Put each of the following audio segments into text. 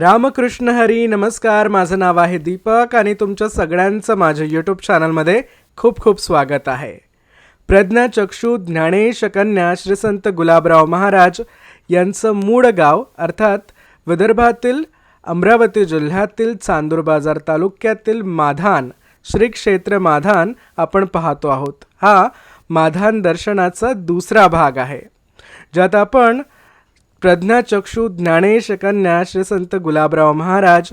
रामकृष्ण हरी नमस्कार. माझं नाव आहे दीपक आणि तुमच्या सगळ्यांचं माझ्या यूट्यूब चॅनलमध्ये खूप खूप स्वागत आहे. प्रज्ञाचक्षू ज्ञानेश कन्या श्री संत गुलाबराव महाराज यांचं मूळ गाव अर्थात विदर्भातील अमरावती जिल्ह्यातील चांदूर बाजार तालुक्यातील माधान श्री क्षेत्र माधान आपण पाहतो आहोत. हा माधान दर्शनाचा दुसरा भाग आहे. ज्यात आपण प्रज्ञाचक्षू ज्ञानेश कन्या श्री संत गुलाबराव महाराज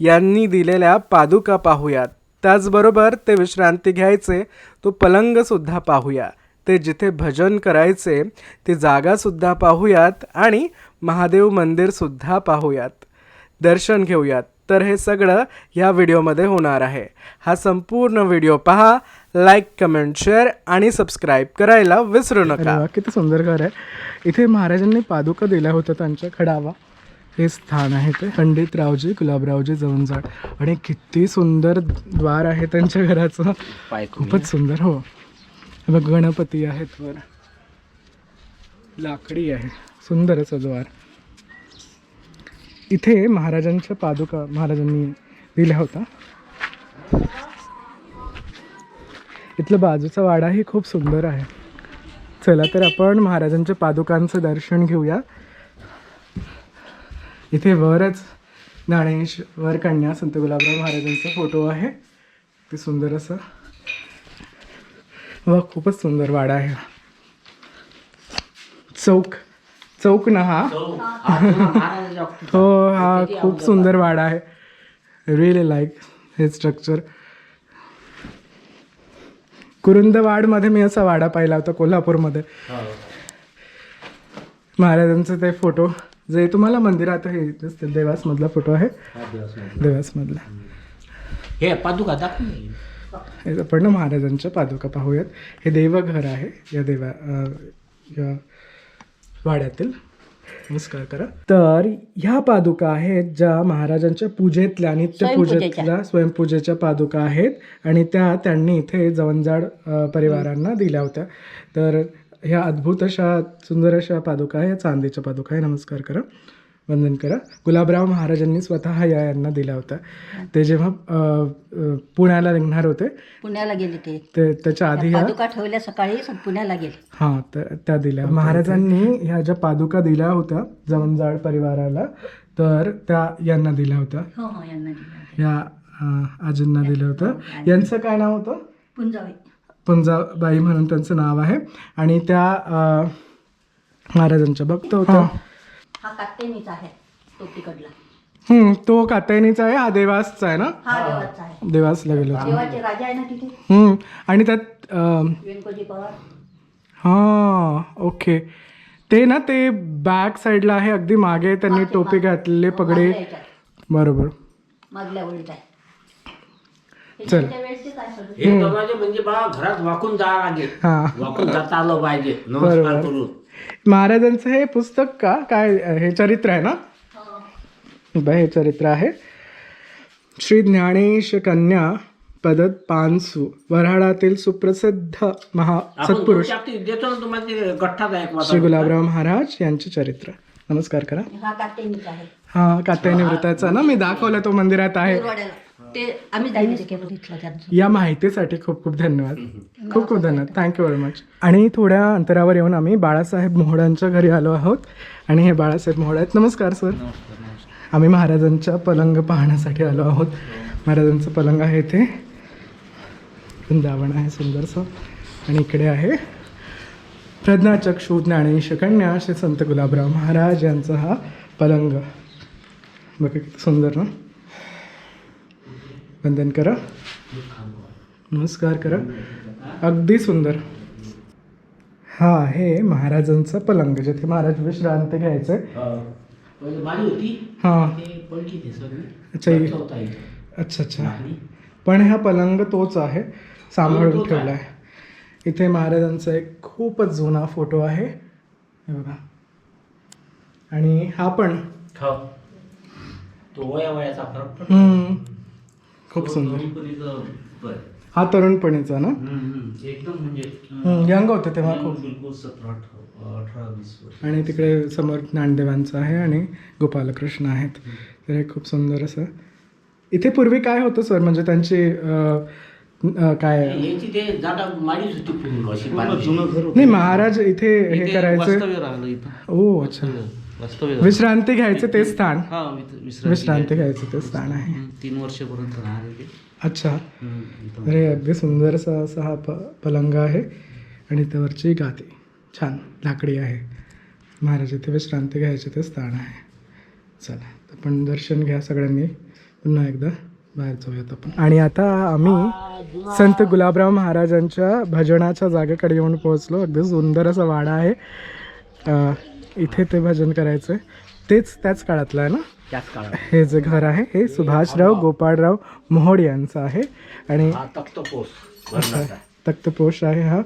यांनी दिलेल्या पादुका पाहूयात. त्याचबरोबर ते विश्रांती घ्यायचे तो पलंगसुद्धा पाहूया. ते जिथे भजन करायचे ती जागासुद्धा पाहूयात आणि महादेव मंदिरसुद्धा पाहूयात. दर्शन घेऊयात. तर हे सगळं ह्या व्हिडिओमध्ये होणार आहे. हा संपूर्ण व्हिडिओ पहा. लाईक कमेंट शेअर आणि सबस्क्राईब करायला विसरू नका. किती सुंदर घर आहे. इथे महाराजांनी पादुका दिल्या होत्या त्यांच्या खडावा. हे स्थान आहे ते. पंडित रावजी गुलाबरावजी जवंजाड आणि किती सुंदर द्वार आहे त्यांच्या घराचं. खूपच सुंदर हो. बघ गणपती आहेत वर. लाकडी आहे. सुंदर असं द्वार. इथे महाराजांच्या पादुका महाराजांनी दिल्या होता इथलं बाजूचा वाडाही खूप सुंदर आहे. चला तर आपण महाराजांच्या पादुकांचं दर्शन घेऊया. इथे वरच ज्ञानेश वर कन्या संत गुलाबराव महाराजांचा फोटो आहे. ते सुंदर असं. व खूपच सुंदर वाडा आहे. चौक चौक ना हा? हो हा खूप सुंदर वाडा आहे. रिअली लाईक हे स्ट्रक्चर कुरुंदवाडमध्ये मी असा वाडा पाहिला होता कोल्हापूरमध्ये. महाराजांचे ते फोटो जे तुम्हाला मंदिरात हे दिसतील देवासमधला फोटो आहे. देवासमधला. हे पादुका दाखव. हे आपण ना महाराजांच्या पादुका पाहूयात. हे देवघर आहे या देवा या वाड्यातील. नमस्कार करा. तर ह्या पादुका आहेत ज्या महाराजांच्या पूजेतल्या नित्य पूजेतल्या स्वयंपूजेच्या. पादुका आहेत आणि त्या त्यांनी इथे जवंजाड परिवारांना दिल्या होत्या. तर ह्या अद्भुत अशा सुंदर अशा पादुका आहे चांदीच्या पादुका आहे नमस्कार करा. वंदन करा. गुलाबराव महाराजांनी स्वतः या यांना दिल्या होत्या ते जेव्हा अ, अ, पुण्याला निघणार होते पुण्याला गेले ते. ते त्याच्या आधी ह्या पादुका ठेवल्या सकाळी पुण्याला गेले. हां तर त्या दिल्या. महाराजांनी ह्या ज्या पादुका दिल्या होत्या जवंजाळ परिवाराला तर त्या यांना दिल्या होत्या. हो हो यांना दिलं या अं, आजींना दिल्या होत्या. यांचं काय नाव होतं? पुंजावी पुंजाबाई. म्हणून त्यांचं नाव आहे. आणि त्या अं, महाराजांच्या भक्त होत्या. हा कात्यानीचा आहे तो तिकडला. हम्म, तो कात्यायनीचा आहे हा देवासचा आहे ना? हा देवाचा आहे. देवासला गेलो. होतो देवाचे राजा आहे ना तिथे? हम्म, आणि त्यात अं, व्यंकोजी पवार. हां ओके. ते ना ते बॅक साईडला आहे अगदी मागे त्यांनी टोपी घातलेले पगडे. मागल्या याच्यात, बरोबर. मागल्या ओळीत आहे. हे चल. त्यांच्या वेळेसचेच आहे सगळे. हे दरवाजे म्हणजे बा घरात वाकून जावं लागेल. हां. वाकून जाता आलं पाहिजे. नमस्कार बरोबर. करून. महाराजांचं हे पुस्तक का? काय हे चरित्र आहे ना? हो. बा हे चरित्र आहे. श्री ज्ञानेश कन्या पदत पानसू वऱ्हाडातील सुप्रसिद्ध महा सत्पुरुष. श्री. गुलाबराव महाराज यांचे चरित्र. नमस्कार करा. हा हा कात्यायनी व्रताचा ना? मी दाखवला तो मंदिरात आहे. ते आम्ही या माहितीसाठी खूप खूप धन्यवाद. खूप खूप धन्यवाद. थँक्यू व्हेरी मच आणि थोड्या अंतरावर येऊन आम्ही बाळासाहेब मोहडांच्या घरी आलो आहोत. आणि हे बाळासाहेब मोहड आहेत. नमस्कार सर. आम्ही महाराजांच्या पलंग पाहण्यासाठी आलो आहोत. महाराजांचं पलंग आहे इथे. वृंदावन आहे सुंदरसं. आणि इकडे आहे प्रज्ञाचक्षु ज्ञानेश कन्या श्री संत गुलाबराव महाराज यांचा हा पलंग. बघा किती सुंदर ना वंदन करा. नमस्कार करा. अगदी सुंदर. हा आहे महाराजांचा पलंग जिथे महाराज विश्रांती घ्यायचे अच्छा. अच्छा अच्छा. पण हा पलंग तोच आहे सांभाळून ठेवला आहे. इथे महाराजांचा एक खूपच जुना फोटो आहे. हे बघा. आणि हा पण. हो. तो वया वयाचा फरक खूप सुंदर. हा तरुणपणीचा ना. एकदम म्हणजे यंग होते तेव्हा खूप. आणि तिकडे समोर ज्ञानदेवांचं आहे आणि गोपालकृष्ण आहेत. तर हे खूप सुंदर असं. इथे पूर्वी काय होतं सर? म्हणजे त्यांची काय. नाही महाराज इथे हे इथे करायचे. वास्तव्य राहिलं इथं. ओ अच्छा. विश्रांती घ्यायचे ते स्थान. हा विश्रांती घ्यायचं. ते स्थान आहे. हम्म, तीन वर्षापर्यंत ते. अच्छा. हम्म, इथं. अरे अगदी सुंदरसा असा हा प पलंग आहे. आणि त्यावरची गादी. छान लाकडी आहे. महाराज इथे विश्रांती घ्यायचे ते स्थान आहे. चला आपण दर्शन घ्या सगळ्यांनी पुन्हा एकदा बाहेर जाऊयात आपण. आणि आता आम्ही संत गुलाबराव महाराजांच्या भजनाच्या जागेकडे येऊन पोहोचलो. अगदी सुंदर असा वाडा आहे. अं, इथे ते भजन करायचं तेच त्याच काळातलं आहे ना? त्याच काळात. हे जे घर आहे हे सुभाषराव गोपाळराव मोहोड यांचं आहे. आणि. तक्तपोष आहे हा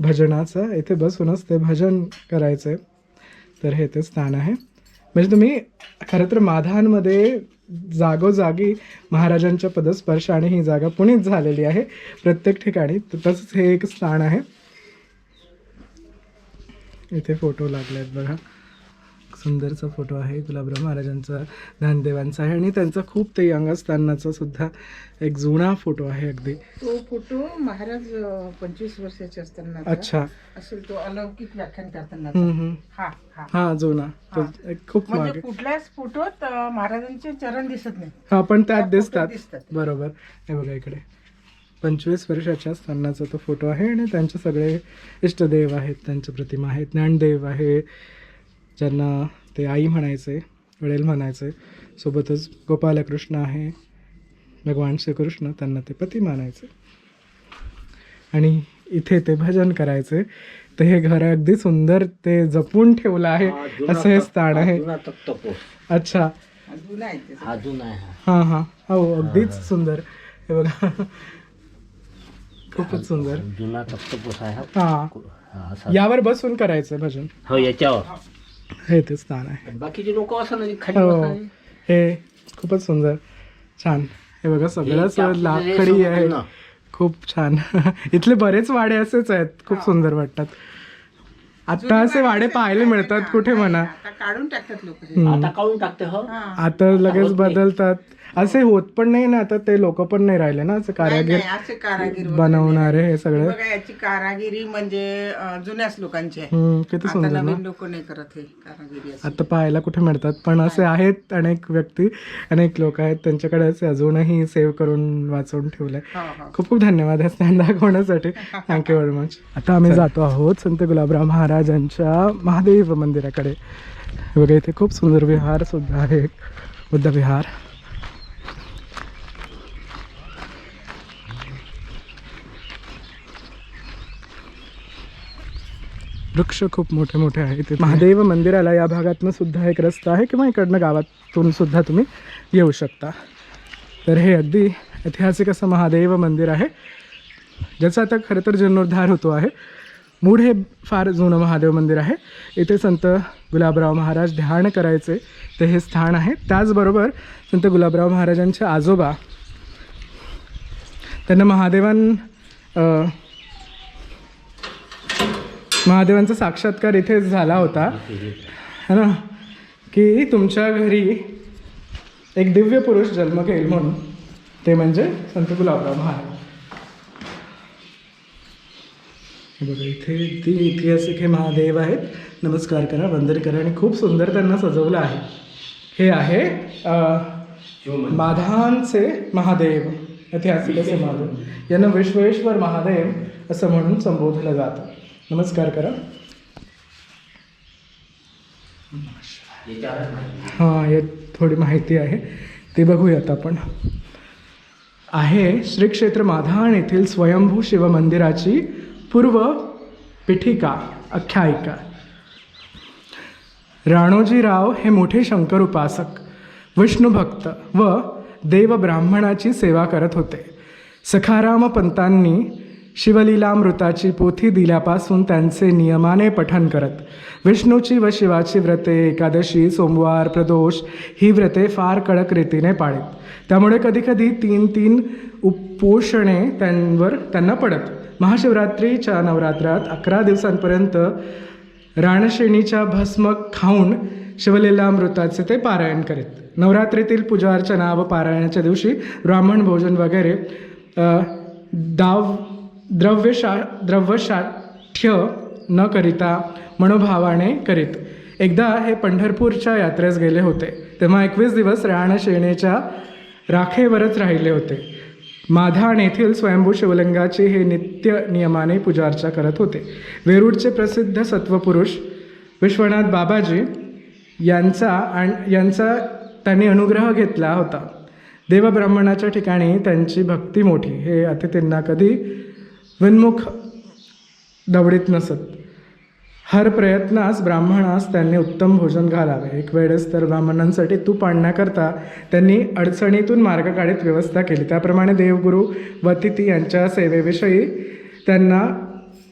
भजनाचा. इथे बसूनच ते भजन करायचं तर हे ते स्थान आहे. म्हणजे तुम्ही खरं तर माधानमध्ये जागोजागी महाराजांच्या पदस्पर्श आणि ही जागा पुणेच झालेली आहे. प्रत्येक ठिकाणी तर तसंच हे एक स्थान आहे. इथे फोटो लागले आहेत बघा. सुंदरचा फोटो आहे. गुलाबराव महाराजांचा ज्ञानदेवांचा आहे. आणि त्यांचा खूप ते यंग असतानाचा सुद्धा एक जुना फोटो आहे अगदी. तो फोटो महाराज पंचवीस वर्षाचे असताना अच्छा. असेल तो अलौकिक व्याख्यान करताना. हा हा. हा जुना. तो एक खूप म्हणजे मागे. कुठल्याच फोटोत महाराजांचे चरण दिसत नाही. हा पण त्या त्यात दिसतात. दिसतात. बरोबर. हे बघा इकडे. पंचवीस वर्षाच्या असतानाचा तो फोटो आहे आणि त्यांचे सगळे इष्टदेव आहेत त्यांच्या प्रतिमा आहेत ज्ञानदेव आहे ज्यांना ते आई म्हणायचे वडील म्हणायचे. सोबतच गोपालकृष्ण आहे भगवान श्रीकृष्ण त्यांना ते पती मानायचे. आणि इथे ते भजन करायचे. तर हे घर अगदी सुंदर ते जपून ठेवलं आहे. असं हे स्थान आहे. अच्छा. अजून आहे ते. हा जुना आहे हा. हां हां. हो अगदीच सुंदर. हे बघा. खूपच सुंदर. जुना तक्तपोस आहे हा. हां. हा, असा. यावर बसून करायचं भजन. हो याच्यावर. हे ते स्थान आहे. बाकीचे लोक असं खाली हो. बसायचे. हे खूपच सुंदर. छान. हे बघा सगळंच हे लाकडी आहे. खूप छान. इथले बरेच वाडे असेच आहेत. खूप सुंदर वाटतात. आता असे वाडे पाहायला मिळतात कुठे म्हणा. आता काढून टाकतात लोक. हम्म. आता काढून टाकते हो. आता लगेच बदलतात. असे होत पण नाही ना आता ते लोक पण नाही राहिले ना असं कारागीर असे कारागीर वगैरे बनवणारे हे सगळे. बघा याची कारागिरी म्हणजे अ, जुन्याच लोकांची आहे. हम्म, किती आता सुंदर ना? नवीन लोक नाही करत हे कारागिरी अशी. आता पाहायला कुठे मिळतात पण असे आहेत अनेक व्यक्ती अनेक लोक आहेत त्यांच्याकडे असे अजूनही सेव्ह करून वाचवून ठेवलंय. हो हो. खूप खूप धन्यवाद हे स्टँड दाखवण्यासाठी. थँक्यू व्हेरी मच आता आम्ही जातो आहोत संत गुलाबराव महाराजांच्या महादेव मंदिराकडे. हे बघा इथे खूप सुंदर विहार सुद्धा आहे. एक बुद्ध विहार. वृक्ष खूप मोठे मोठे आहेत इथे महादेव मंदिराला या भागातनं सुद्धा एक रस्ता आहे किंवा इकडनं गावातून सुद्धा तुम्ही येऊ शकता. तर हे अगदी ऐतिहासिक असं महादेव मंदिर आहे ज्याचा आता खरं तर जीर्णोद्धार होतो आहे. मूळ हे फार जुनं महादेव मंदिर आहे. इथे संत गुलाबराव महाराज ध्यान करायचे ते हे स्थान आहे. त्याचबरोबर संत गुलाबराव महाराजांचे आजोबा त्यांना महादेवान महादेवांचा साक्षात्कार इथे झाला होता. है ना? की तुमच्या घरी एक दिव्य पुरुष जन्म घेईल म्हणून. ते म्हणजे संत गुलाबराव महाराज. बघा इथे ती ऐतिहासिक हे महादेव आहेत. नमस्कार करा वंदन करा आणि खूप सुंदर त्यांना सजवलं आहे. हे आहे माधानचे महादेव. ऐतिहासिक असे महादेव. यांना विश्वेश्वर महादेव असं म्हणून संबोधलं जातं. नमस्कार करा. हां यात थोडी माहिती आहे. ती बघूयात आपण. आहे श्री क्षेत्र माधान येथील स्वयंभू शिवमंदिराची पूर्व पीठिका आख्यायिका. राणोजीराव हे मोठे शंकर उपासक विष्णुभक्त व देव ब्राह्मणाची सेवा करत होते. सखाराम पंतांनी शिवलीलामृताची पोथी दिल्यापासून त्यांचे नियमाने पठन करत. विष्णूची व शिवाची व्रते एकादशी सोमवार प्रदोष ही व्रते फार कडक रीतीने पाळीत. त्यामुळे कधीकधी तीन तीन उपोषणे त्यांवर त्यांना पडत. महाशिवरात्रीच्या नवरात्रात अकरा दिवसांपर्यंत राणशेणीच्या भस्म खाऊन शिवलीलामृताचे ते पारायण करीत. नवरात्रीतील पूजा अर्चना व पारायणाच्या दिवशी ब्राह्मण भोजन वगैरे दाव द्रव्यशा द्रव्यसाठ्य न करिता मनोभावाने करीत. एकदा हे पंढरपूरच्या यात्रेस गेले होते. तेव्हा एकवीस दिवस राहण शेणेच्या राखेवरच राहिले होते. माधान येथील स्वयंभू शिवलिंगाची हे नित्य नियमाने पूजार्चा करत होते. वेरूळचे प्रसिद्ध सत्वपुरुष विश्वनाथ बाबाजी यांचा आणि यांचा त्यांनी अनुग्रह घेतला होता. देवब्राह्मणाच्या ठिकाणी त्यांची भक्ती मोठी. हे अतिथींना कधी विन्मुख दवडीत नसत. हर प्रयत्नास ब्राह्मणास त्यांनी उत्तम भोजन घालावे. एक वेळेस तर ब्राह्मणांसाठी तूप आणण्याकरता त्यांनी अडचणीतून मार्ग काढीत व्यवस्था केली. त्याप्रमाणे देवगुरू वतिती यांच्या सेवेविषयी त्यांना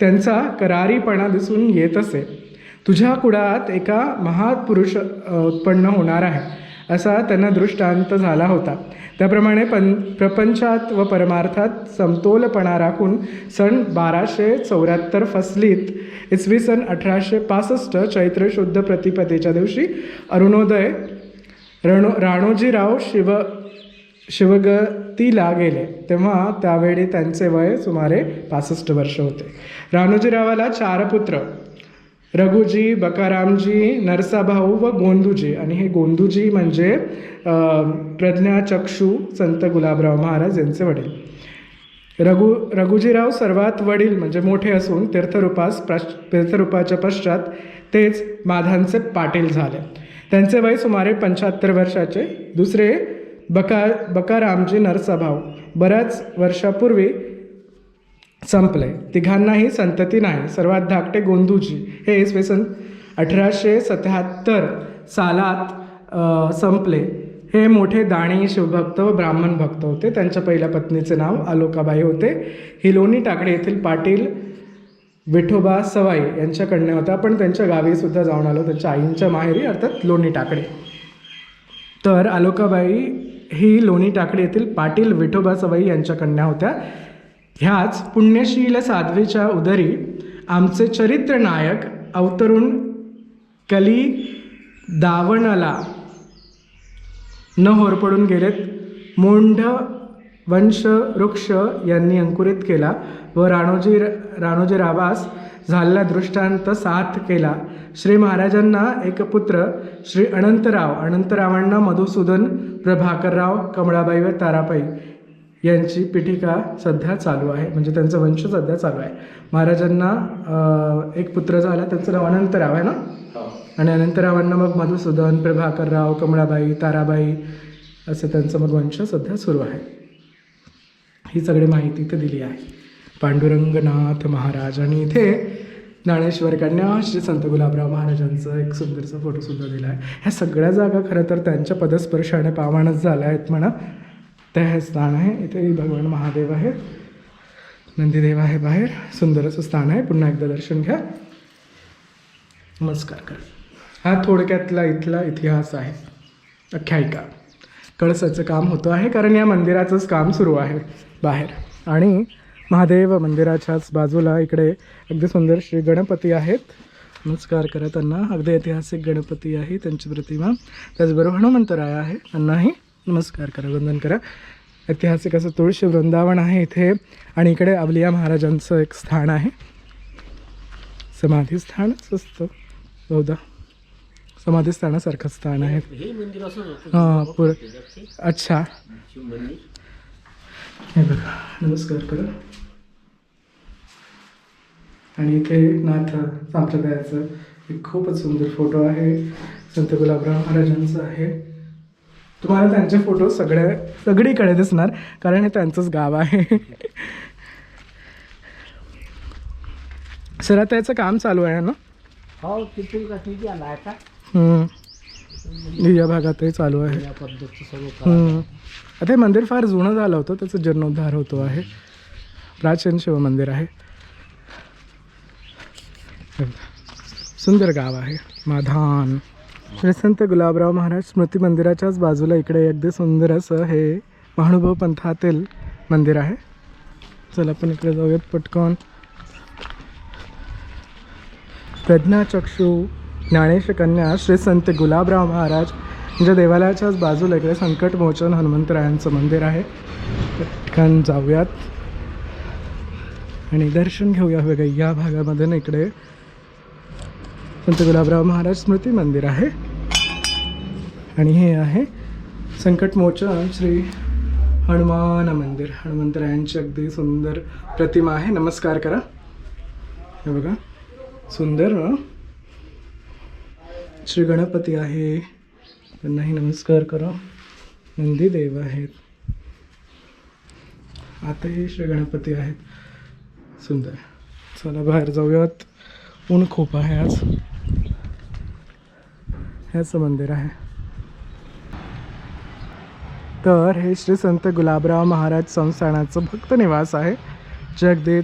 त्यांचा करारीपणा दिसून येत असे. तुझ्या कुळात एका महापुरुष उत्पन्न होणार आहे. असा त्यांना दृष्टांत झाला होता. त्याप्रमाणे पं प्रपंचात व परमार्थात समतोलपणा राखून सन बाराशे चौऱ्याहत्तर फसलीत. इसवी सन अठराशे पासष्ट चैत्र शुद्ध प्रतिपदेच्या दिवशी अरुणोदय रणो राणोजीराव शिव शिवगतीला गेले. तेव्हा त्यावेळी त्यांचे वय सुमारे पासष्ट वर्ष होते. राणोजीरावाला चार पुत्र. रघुजी बकारामजी नरसाभाऊ व गोंदूजी. आणि हे गोंदूजी म्हणजे प्रज्ञाचक्षू संत गुलाबराव महाराज यांचे वडील. रघु रघुजीराव सर्वात वडील म्हणजे मोठे असून तीर्थरूपास प्रश तीर्थरूपाच्या पश्चात तेच माधांचे पाटील झाले. त्यांचे वय सुमारे पंच्याहत्तर वर्षाचे. दुसरे बका बकारामजी नरसाभाऊ. बऱ्याच वर्षापूर्वी संपले तिघांनाही संतती नाही. सर्वात धाकटे गोंदूजी. हे इसवी सन अठराशे सत्याहत्तर सालात संपले. हे मोठे दाणी शिवभक्त व ब्राह्मण भक्त होते. त्यांच्या पहिल्या पत्नीचे नाव आलोकाबाई होते. ही लोणी टाकडे येथील पाटील विठोबा सवाई यांच्या कन्या होत्या आपण त्यांच्या गावीसुद्धा जाऊन आलो. त्यांच्या आईंच्या माहेरी अर्थात लोणी टाकडे तर आलोकाबाई ही लोणी टाकडी येथील पाटील विठोबा सवाई यांच्या कन्या होत्या. ह्याच पुण्यशील साध्वीच्या उदरी आमचे चरित्र नायक अवतरून कली दावणला न होरपडून गेलेत. मोंढ वंश वृक्ष यांनी अंकुरित केला व राणोजी राणोजी रावास झालेला दृष्टांत साथ केला. श्री महाराजांना एक पुत्र श्री अनंतराव अनंतरावांना मधुसूदन प्रभाकरराव कमळाबाई व ताराबाई. यांची पीठिका सध्या चालू आहे. म्हणजे त्यांचा वंश सध्या चालू आहे. महाराजांना एक पुत्र झाला त्यांचं नाव अनंतराव आहे ना? आणि अनंतरावांना मग मधुसूदन प्रभाकरराव कमळाबाई ताराबाई असं त्यांचं मग वंश सध्या सुरू आहे. ही सगळी माहिती इथे दिली आहे. पांडुरंगनाथ महाराज आणि इथे ज्ञानेश्वर कन्या श्री संत गुलाबराव महाराजांचा एक सुंदरसा फोटोसुद्धा दिला आहे. ह्या सगळ्या जागा खरं तर त्यांच्या पदस्पर्शाने पावानच झाल्या आहेत म्हणा. ते हे स्थान आहे इथे भगवान महादेव आहेत नंदीदेव आहे बाहेर सुंदर असं स्थान आहे पुन्हा एकदा दर्शन घ्या नमस्कार करा। हा थोडक्यातला इथला इतिहास आहे आख्यायिका कळसाचं काम होतं आहे कारण या मंदिराचंच काम सुरू आहे बाहेर. आणि महादेव मंदिराच्याच बाजूला इकडे अगदी सुंदर श्री गणपती आहेत. नमस्कार करा त्यांना अगदी ऐतिहासिक गणपती आहे त्यांची प्रतिमा. त्याचबरोबर हनुमंतराय आहे त्यांनाही नमस्कार करा वंदन करा. ऐतिहासिक असं तुळशी वृंदावन आहे इथे. आणि इकडे अवलिया महाराजांचं एक स्थान आहे. समाधी स्थानच असतं. बहुधा. समाधी स्थानासारखं स्थान आहे. हे पुर अच्छा. हे बघा नमस्कार करा. आणि इथे नाथ संप्रदायाचं एक खूपच सुंदर फोटो आहे. संत गुलाबराव महाराजांचा आहे. तुम्हाला त्यांचे फोटो सगळ्या सगळीकडे दिसणार कारण हे त्यांचंच गाव आहे. सर आता याचं काम चालू आहे ना? हो तिथून का तिथे आला आहे का हम्म. या भागातही चालू आहे. आता हे मंदिर फार जुनं झालं होतं त्याचा जीर्णोद्धार होतो आहे. प्राचीन शिवमंदिर आहे. सुंदर गाव आहे. माधान. श्री संत गुलाबराव महाराज स्मृती मंदिराच्याच बाजूला इकडे अगदी सुंदर असं हे महानुभव पंथातील मंदिर आहे. चला आपण इकडे जाऊयात पटकन. प्रज्ञाचक्षू ज्ञानेश कन्या श्री संत गुलाबराव महाराज म्हणजे देवालयाच्याच बाजूला इकडे संकटमोचन हनुमंतरायांचं मंदिर आहे. पटकन जाऊयात. आणि दर्शन घेऊया बघा या भागामध्ये ना इकडे संत गुलाबराव महाराज स्मृती मंदिर आहे. आणि हे आहे संकटमोचन श्री हनुमान मंदिर. हनुमंतरायांची अगदी सुंदर प्रतिमा आहे. नमस्कार करा. हे बघा. सुंदर श्री गणपती आहे. त्यांनाही नमस्कार करा. नंदी देव आहेत. आताही श्री गणपती आहेत. सुंदर. चला बाहेर जाऊयात. ऊन खूप आहे आज. ह्याचं मंदिर आहे. तर हे श्री संत गुलाबराव महाराज संस्थानाचं भक्त निवास आहे. जे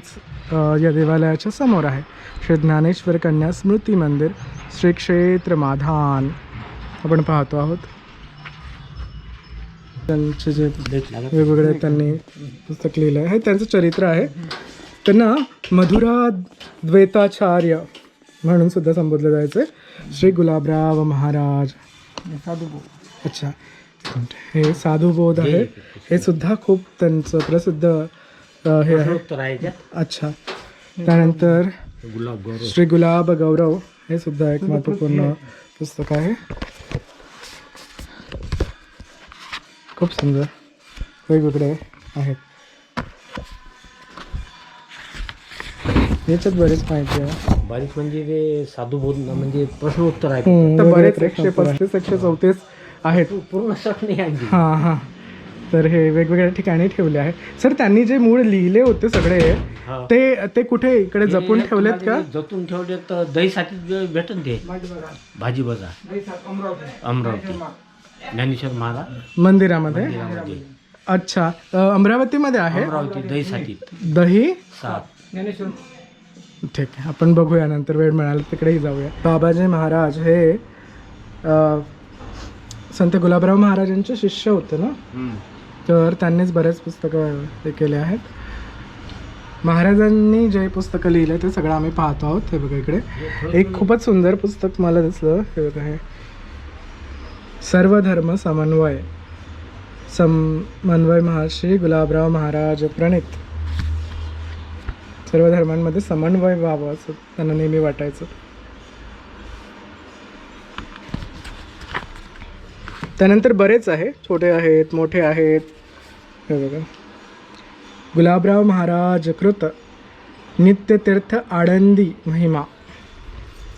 या देवालयाच्या समोर आहे. श्री ज्ञानेश्वर कन्या स्मृती मंदिर श्री क्षेत्र माधान. आपण पाहतो आहोत. त्यांचे जे वेगवेगळे त्यांनी पुस्तक लिहिलं आहे हे त्यांचं चरित्र आहे. त्यांना मधुरा द्वैताचार्य म्हणून सुद्धा संबोधलं जायचं श्री गुलाबराव महाराज. अच्छा. हे साधुबोध आहे. हे सुद्धा खूप त्यांचं प्रसिद्ध हे आहे. उत्तर आहे त्यात अच्छा. त्यानंतर श्री गुलाब गौरव हे सुद्धा एक महत्त्वपूर्ण पुस्तक आहे. खूप सुंदर. वेगवेगळे आहेत. याच्यात बरेच माहिती आहे. बारीक म्हणजे ते साधूबोध म्हणजे प्रश्नोत्तर आहे तर बरेच एकशे पस्तीस एकशे चौतीस आहेत. पूर्ण नाही हां हां. तर हे वेगवेगळ्या ठिकाणी ठेवले आहे सर त्यांनी जे मूळ लिहिले होते सगळे. ते ते कुठे इकडे जपून ठेवलेत का? जपून ठेवले तर दहीसाठी भेटन ते. भाजी बाजार. अमरावती. ज्ञानेश्वर महाराज मंदिरामध्ये. अच्छा. अमरावतीमध्ये आहे? अमरावती दहीसाठी दही? सात. ठीक आहे आपण बघूया नंतर वेळ मिळाला तिकडेही जाऊया. बाबाजी महाराज हे संत गुलाबराव महाराजांचे शिष्य होते ना? तर त्यांनीच बरेच पुस्तकं हे केले आहेत. महाराजांनी जे पुस्तकं लिहिले ते सगळं आम्ही पाहतो आहोत हे बघा इकडे. एक खूपच सुंदर पुस्तक मला दिसलं हे बघा हे. सर्वधर्म समन्वय. समन्वय महर्षी गुलाबराव महाराज प्रणित. सर्व धर्मांमध्ये समन्वय व्हावं असं त्यांना नेहमी वाटायचं. त्यानंतर बरेच आहे छोटे आहेत मोठे आहेत. हे बघा. गुलाबराव महाराज कृत नित्यतीर्थ आळंदी महिमा.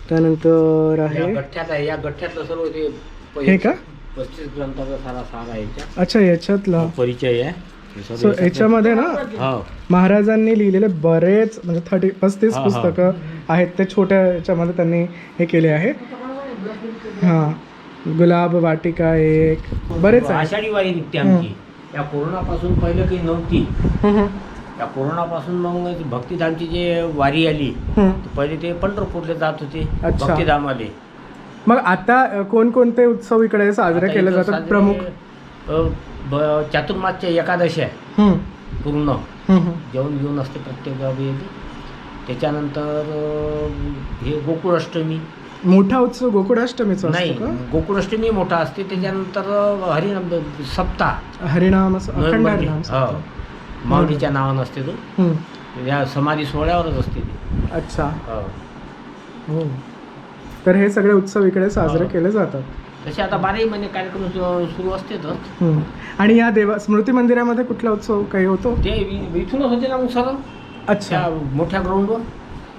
त्यानंतर आहे गठ्ठ्यात आहे या गठ्ठ्यातलं सर्व ते प- हे का? पस्तीस ग्रंथाचा सारा सार आहे. अच्छा याच्यातलं. परिचय आहे. सो याच्यामध्ये ना हो. महाराजांनी लिहिलेले बरेच म्हणजे थर्टी पस्तीस. पुस्तकं आहेत ते छोट्या याच्यामध्ये त्यांनी हे केले आहे. हां. गुलाब वाटिका एक बरेच आहे आषाढी वारी निघते आमची. या कोरोनापासून पहिलं काही नव्हती. या कोरोनापासून मग भक्तिधामची जे वारी आली पहिले ते पंढरपूरला जात होते अच्छा. भक्तिधामाले. मग आता कोणकोणते उत्सव इकडे साजरे केले जातात प्रमुख? ब- चातुर्मासच्या एकादशी आहे. हम्म, पूर्ण. हम्म, हम्म. जेवण घेऊन असते प्रत्येक गावी. येते त्याच्यानंतर अ, हे गोकुळाष्टमी. मोठा उत्सव गोकुळाष्टमीचा नाही असतो का? गोकुळाष्टमी मोठा असते. त्याच्यानंतर अ, हरिनाम सप्ताह. हरिनाम असं- अखंड नोव्हेंबरमध्ये. हरिनाम हो. माऊलीच्या नावानं असते तो. हम्म, या समाधी सोहळ्यावरच असते ते. अच्छा. हो. हो. तर हे सगळे उत्सव इकडे साजरे हा. केले जातात. तसे आता बाराही महिने कार्यक्रम सुरू असतेच हम्म. आणि या देवा स्मृती मंदिरामध्ये कुठला उत्सव काही होतो? ते इ- इथूनच होते ना मग सर. अच्छा. मोठ्या ग्राउंडवर.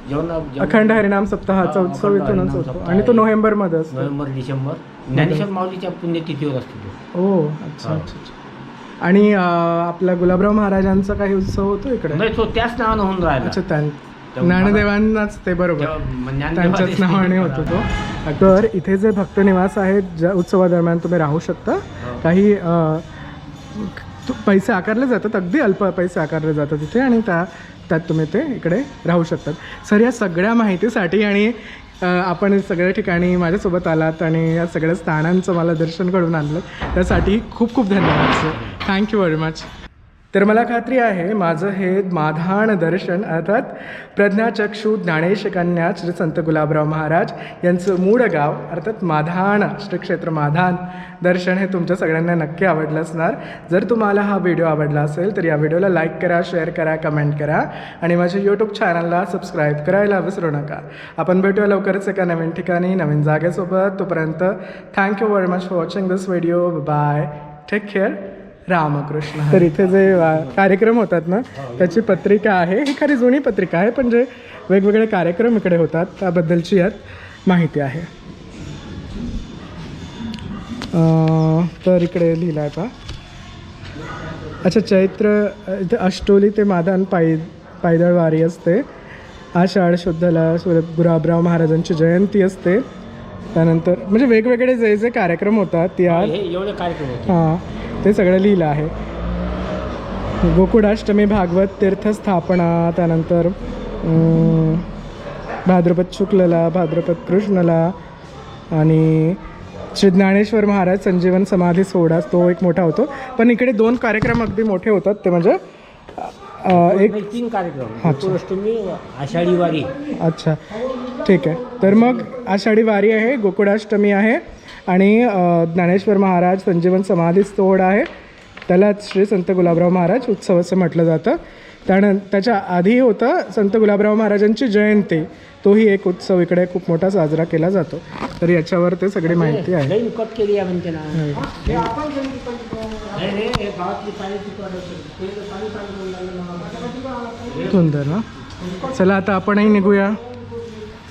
जेवण अखंड हरिनाम सप्ताहाचा हा, उत्सव अखंड इथूनच हरिनाम होतो. सप्ताह आणि तो आहे. नोव्हेंबरमध्ये असतो. November December. ज्ञानेश्वर माऊलीच्या पुण्यतिथीवर असते तो. ओ अच्छा हा. अच्छा अच्छा. आणि अं, आपला गुलाबराव महाराजांचा काही उत्सव होतो इकडे? नाही तो त्याच नावानं होऊन राहिला. अच्छा त्यां ज्ञानदेवांनाच ते बरोबर. त्यांच्याच नावाने होतो तो. तर इथे जे भक्त निवास आहेत ज्या उत्सवादरम्यान तुम्ही राहू शकता हो. काही पैसे आकारले जातात अगदी अल्प पैसे आकारले जातात इथे आणि त्या त्यात तुम्ही ते इकडे राहू शकतात. सर या सगळ्या माहितीसाठी आणि आपण सगळ्या ठिकाणी माझ्यासोबत आलात आणि या सगळ्या स्थानांचं मला दर्शन घडून आणलं त्यासाठी खूप खूप धन्यवाद सर. थँक्यू व्हेरी मच तर मला खात्री आहे माझं हे माधान दर्शन अर्थात प्रज्ञाचक्षू ज्ञानेश कन्या श्री संत गुलाबराव महाराज यांचं मूळ गाव अर्थात माधान श्री क्षेत्र माधान दर्शन हे तुमच्या सगळ्यांना नक्की आवडलं असणार. जर तुम्हाला हा व्हिडिओ आवडला असेल तर या व्हिडिओला लाईक करा शेअर करा कमेंट करा आणि माझ्या यूट्यूब चॅनलला सबस्क्राईब करायला विसरू नका. आपण भेटूया लवकरच एका नवीन ठिकाणी नवीन जागेसोबत. तोपर्यंत thank you very much for watching this video bye take care Ramkrishna तर इथे जे कार्यक्रम होतात ना त्याची पत्रिका आहे. ही खरी जुनी पत्रिका आहे पण जे वेगवेगळे कार्यक्रम इकडे होतात त्याबद्दलची यात माहिती आहे. तर इकडे लिहिलं आहे पहा. अच्छा चैत्र इथे अष्टोली ते मादान पायी पायदळ वारी असते. आषाढ शुद्धला गुलाबराव महाराजांची जयंती असते. त्यानंतर म्हणजे वेगवेगळे जे जे कार्यक्रम होतात या हे. हां ते सगळं लिहिलं आहे. गोकुळाष्टमी भागवत तीर्थस्थापना त्यानंतर भाद्रपद शुक्लला भाद्रपद कृष्णला आणि श्री ज्ञानेश्वर महाराज संजीवन समाधी सोहळा तो एक मोठा होतो. पण इकडे दोन कार्यक्रम अगदी मोठे होतात ते म्हणजे एक तीन कार्यक्रम. आषाढी वारी. अच्छा. ठीक आहे. तर मग आषाढी वारी आहे गोकुळाष्टमी आहे. आणि ज्ञानेश्वर महाराज संजीवन समाधी सोहळा आहे. त्यालाच श्री संत गुलाबराव महाराज उत्सव असं म्हटलं जातं. त्यानं त्याच्या आधी होतं संत गुलाबराव महाराजांची जयंती. तोही एक उत्सव इकडे खूप मोठा साजरा केला जातो. तर याच्यावर ते सगळी माहिती आहे. हे मला. सुंदर ना चला आता आपणही निघूया.